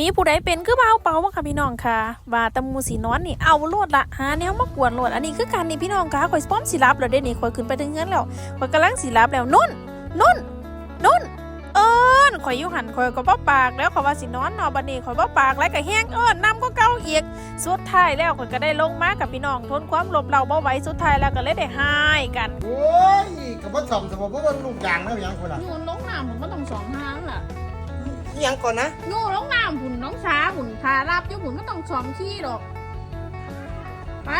มีผู้ใดเป็นคือเบาเป่าบ่ค่ะพี่น้องค่ะว่าแตะมูสีนอนนี่เอาโลดละหาแนวมากวนโลดอันนี้คือการนี่พี่น้องค่ะข่อยพร้อมสิรับแล้วเด้นี่ข่อยขึ้นไปถึงเงินแล้วข่อยกำลังสิรับแล้วนุ่นนุ่นนุ่นเอิ้นข่อยอยู่หันข่อยก็บ่ปากแล้วข่อยว่าสินอนเนอบัดนี้ข่อยบ่ปากแล้วก็แห้งเอิ้นน้ำก็เก่าอีกสุดท้ายแล้วข่อยก็ได้ลงมากับพี่น้องทนความลมเราบ่ไหวสุดท้ายแล้วก็เลยได้หายกันโอ้ยกับว่าสอมสมบูรณ์เพราะว่าลูกยางแล้วยังคนละโยนลงน้ำผมก็ต้องสองทางล่ะ ยังก่อนนะโยนลงน้ำหุ่นน้องสาหุ่นทารับอยู่หุ่นก็ต้องสองที่ดอก ไป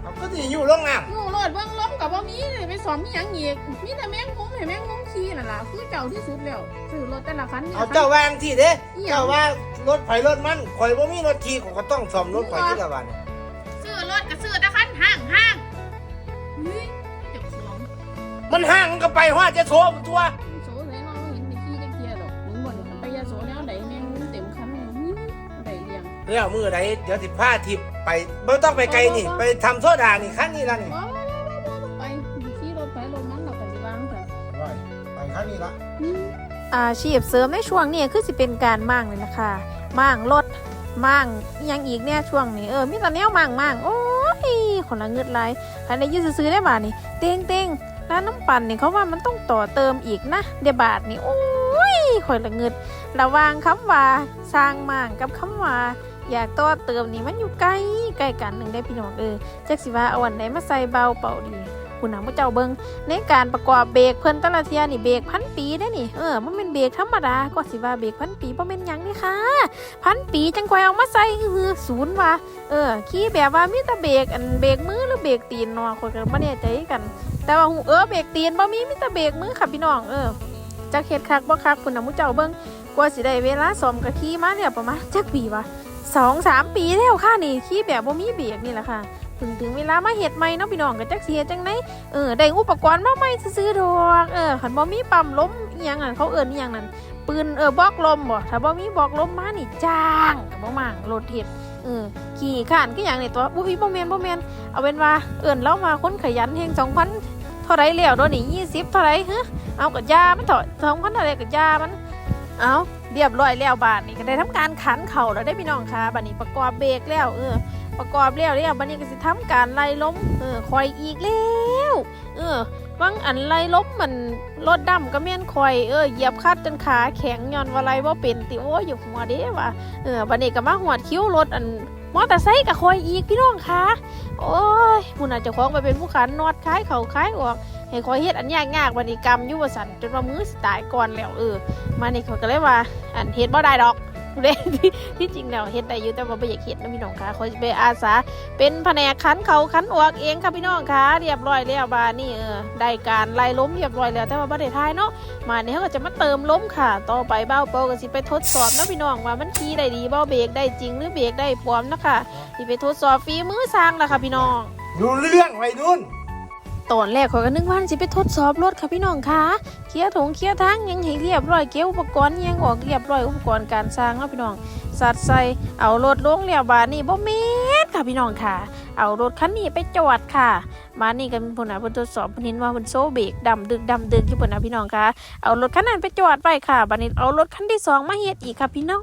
เอาก็ดีอยู่โรงงานโยโลดเบื้องล้มกับว่ามีเลยไปสองมีหยังอีกมีแต่แมงมุมเห็นแมงมุมขี้น่ะล่ะคือเจ้าที่สุดแล้วซื้อรถแต่ละคันนี่เอาเจ้าวางที่เด้เจ้าว่ารถไฟรถมันข่อยบ่มีรถขี่ข่อยก็ต้องซ่อมรถข่อยที่ละวันซื้อรถกับซื้อแต่คันห้างห้างเฮ้ยเจ็บสองมันห่างก็ไปฮอดจะโชว์ตัว แล้วมือใดเดี๋ยวสิพาทิพย์ไปบ่ต้องไปไกลนี่ ไปทำโซดานี่คันนี้ละนี่ว้าวว้าวว้าวว้าวไปขี่รถไปรถมันเราไปสิวางค่ะไปคันนี้ละอาชีพเสริมในช่วงนี้คือสิเป็นการมั่งเลยล่ะค่ะมั่งรถมั่งอิหยังอีกเนี่ยช่วงนี้เออมีแต่แนวมั่งมั่งโอ้ยคนละเงืดไหลใครได้ยืดซื้อๆได้บาทนี่เต้งเต้งร้านน้ำปั่นนี่เขาว่ามันต้องต่อเติมอีกนะเดี๋ยวบาทนี่โอ้ยคนละเงืดระหวางคำว่าสร้างมั่งกับคำว่า อยากต่อเติมนี่มันอยู่ใกล้ใกล้กันหนึ่งได้พี่น้องเออจักสิว่าเอาวันไหนมาใส่เบาเป่าดีคุณน้ำพระเจ้าเบิงในการประกอบเบรกเพิ่นต่ละเทียนี่เบรกพันปีได้นี่เออมันเป็นเบรกธรรมดาก็สิว่าเบรกพันปีบ่แม่นหยังนี่ค่ะพันปีจังค่อยเอามาใส่คือศูนย์ว่าเออขี่แบบว่ามีแต่เบรกอันเบรกมือหรือเบรกตีนเนาะข้อยก็บ่แน่ใจกัน แต่ว่าหูเออเบรกตีนบ่มีมีแต่เบรกมือค่ะพี่น้องเออจักเฮ็ดคักบ่คักคุณน่ะมุเจ้าเบิงกว่าสิได้เวลาซ่อมก็ขี่มาเนี่ยประมาณจักปีวะ สองสามปีแล้วค่ะนี่ขี่แบบบ่มีเบรกนี่แหละค่ะถึงถึงเวลามาเฮ็ดใหม่เนาะพี่น้องก็จักเฮ็ดจังไดเออได้อุปกรณ์มาใหม่ซื้อๆดอกเออขันบ่มีปั๊มล้มอหยังนั่นเขาเอิ้นอหยังนั่นปืนเออบอกลมบ่ถ้าบ่มีบอกลมมานี่จ้างก็บ่มั่งรถเฮ็ดเออขี่ข้านก็อย่างนี่ตัวบ่มีบ่แมนบ่แมนเอาเป็นว่าเอิ้นเรามาคนขยันแฮง2,000เท่าไรแล้วโดนนี่20เท่าไรเฮะเอาก็ยามันเถอะ2,000เท่าไรก็ยามันเอา เรียบร้อยแล้วบาดนี้ก็ได้ทำการขันเข่าแล้วได้พี่น้องค่ะบัดนี้ประกอบเบรกแล้วเออประกอบแล้วเนี่ยบันนี้ก็สิทำการไล่ล้มเออคอยอีกแล้วเออวังอันไล่ล้มมันรถดำก็แม่นคอยเออเหยียบคัดจนขาแข็งย้อนว่าไรว่าเป็นติโอ้ยอยู่หัวเด้ว่ะเออบันนี้ก็มาหัวคิ้วรถอันมอเตอร์ไซค์กับคอยอีกพี่น้องคะโอ้ยผู้น่าเจะคล้องไปเป็นผู้ขันนอดคล้ายเข่าคล้ายออก ให้คอยเฮ็ดอันยากยากๆบันนี้กรรมยุบสันจนว่ามือสิตายก่อนแล้วเออมานี่เขาก็เลยว่าอันเฮ็ดบ่ได้ดอกเด้ที่จริงแล้วเฮ็ดได้อยู่แต่ว่าไม่อยากเฮ็ดนะพี่น้องคะคอยไปอาสาเป็นแผนกคันเขาคันออกเองค่ะพี่น้องคะเรียบร้อยแล้วบานี่เออได้การไล่ล้มเรียบร้อยแล้วแต่ว่าบ่ได้ทายเนาะมาเนี่ยเขาก็จะมาเติมล้มค่ะ ต่อไปเบ้าเปก็สิไปทดสอบนะพี่น้องว่ามันขี่ได้ดีบ่เบรกได้จริงหรือเบรกได้ปลอมนะคะสิไปทดสอบฝีมือสร้างล่ะค่ะพี่น้องดูเรื่องไว้นุ่น ตอนแรกข่อยก็นึกว่าสิไปทดสอบรถค่ะพี่น้องคะเคลียร์ถงเคลียร์ทางยังให้เรียบร้อยเก็บอุปกรณ์ยังออกเรียบร้อยอุปกรณ์การสร้างเนาะพี่น้องสัดใส่เอารถลงแล้วบาดนี้บ่แม่นค่ะพี่น้องค่ะ เอารถคันนี้ไปจอดค่ะ มานี่ก็มีผลนะเพิ่นทดสอบเพิ่นเห็นว่าเพิ่นโซเบรกดำดึกดำดึกอยู่เพิ่นนะพี่น้องค่ะเอารถคันนั้นไปจอดไว้ค่ะบัดนี้เอารถคันที่สองมาเฮ็ดอีกค่ะพี่น้อง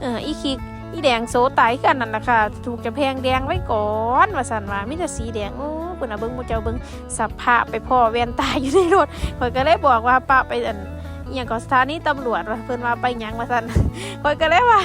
เอออีคิก อีแดงโซตายกันนั่นล่ะค่ะถูกจะแพงแดงไว้ก่อนว่าสันว่ามิจะสีแดงโอ้คุณนะเบิ้งมูเจ้าเบิ้งสับภาไปพ่อแวนตายอยู่ในรถข่อยก็เลยบอกว่าป้าไปอันอย่างกสถานีตำรวจว่าเพิ่นว่าไปยังมาสันข่อยก็เลยว่า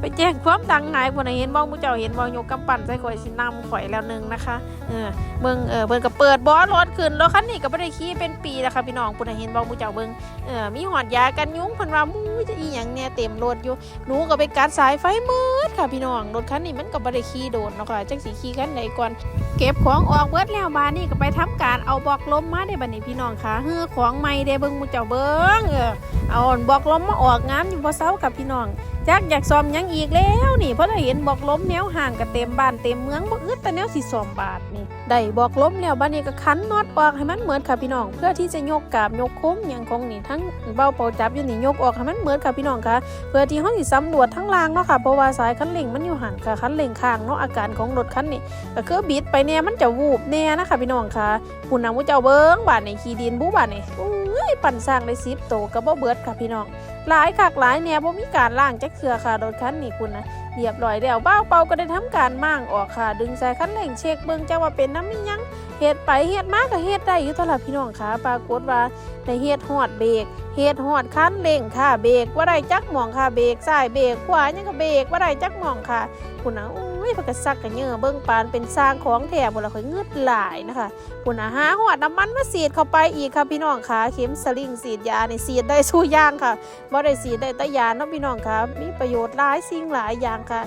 ไปแจ้งความดังหายบ่น่ะเห็นบ่ผู้เจ้าเห็นบ่ยกกำปั้นใส่ข่อยสินำข่อยแล้วหนึงนะคะ เออเบิ่งเออเพิ่นก็เปิดบ่อรถขึ้นรถคันนี้ก็บ่ได้ขี่เป็นปีแล้วค่ะพี่น้องผู้เห็นบ่ผู้เจ้าเบิ่งเออมีหอดยากันยุงเพิ่นว่ามู้ยจะอีหยังเนี่ยเต็มรถอยู่หนูก็ไปกัดสายไฟมืดค่ะพี่น้องรถคันนี้มันก็บ่ได้ขี่โดนเนาะค่ะจักสิขี่คันใดก่อนเก็บของออกเบิดแล้วบานนี่ก็ไปทำการเอาบอกลมมาได้บัดนี้พี่น้องค่ะเฮือของใหม่เด้เบิ่งหมูเจ้าเบิ่งเออเอาบอกลมมาออกงามอยู่บ่เซากับพี่น้อง จักอยากซ่อมยังอีกแล้วนี่เพราะได้เห็นบอกล้มแนวห่างก็เต็มบ้านเต็มเมืองบ่อึดแต่แนวสิซ่อมบาทนี่ได้บอกล้มแล้วบัดนี้ก็คันน็อตออกให้มันเหมือนค่ะพี่น้อง เพื่อที่จะยกกาบยกโค้งยังของนี่ทั้งเบ้าเป่าจับอยู่นี่ยกออกให้มันเหมือนค่ะพี่น้องค่ะ เพื่อที่เฮาสิสำรวจทั้งรางเนาะค่ะเพราะว่าสายคันเร่งมันอยู่ห่างกับคันเร่งข้างเนาะอาการของรถคันนี้ก็คือบิดไปเนี่ยมันจะวูบแน่นะคะพี่น้องค่ะคุณนางผู้เจ้าเบิ้งบาทในขี้ดินบู้บาทนี่อุ้ยปั่นสร้างได้สิบโตวก็บ่เบิดค่ะพี่น้อง หลายคักหลายเนี่ยบ่มีการล่างจักเทื่อค่ะรถคันนี้คุณนะเรียบร้อยแล้วบ้าเป่าก็ได้ทำการมั่างออกค่ะ ดึงใส่คันเร่งเช็คเบิ่งจังว่าเป็นน้ำมียังเฮ็ดไปเฮ็ดมากก็เฮ็ดได้อยู่ตลอดพี่น้องค่ะปรากฏว่าในเฮ็ดฮอดเบรกเฮ็ดฮอดคันเร่งค่ะเบรกว่าได้จักหม่องค่ะเบรกซ้ายเบรกขวายังก็เบรกว่าได้จักหม่องค่ะคุณนะโยเพิ่นก็ซักกันเยอะเบิ่งปานเป็นสร้างของแท้บ่ล่ะค่อยงืดหลายนะคะคุณอาหาหอดน้ำมันมาสีดเข้าไปอีกค่ะพี่น้องค่ะเข็มสลิงสีดยาในสีดได้สู้ย่างค่ะบ่ได้สีดได้ตะยาเนาะพี่น้องค่ะมีประโยชน์หลายสิ่งหลายอย่างค่ะ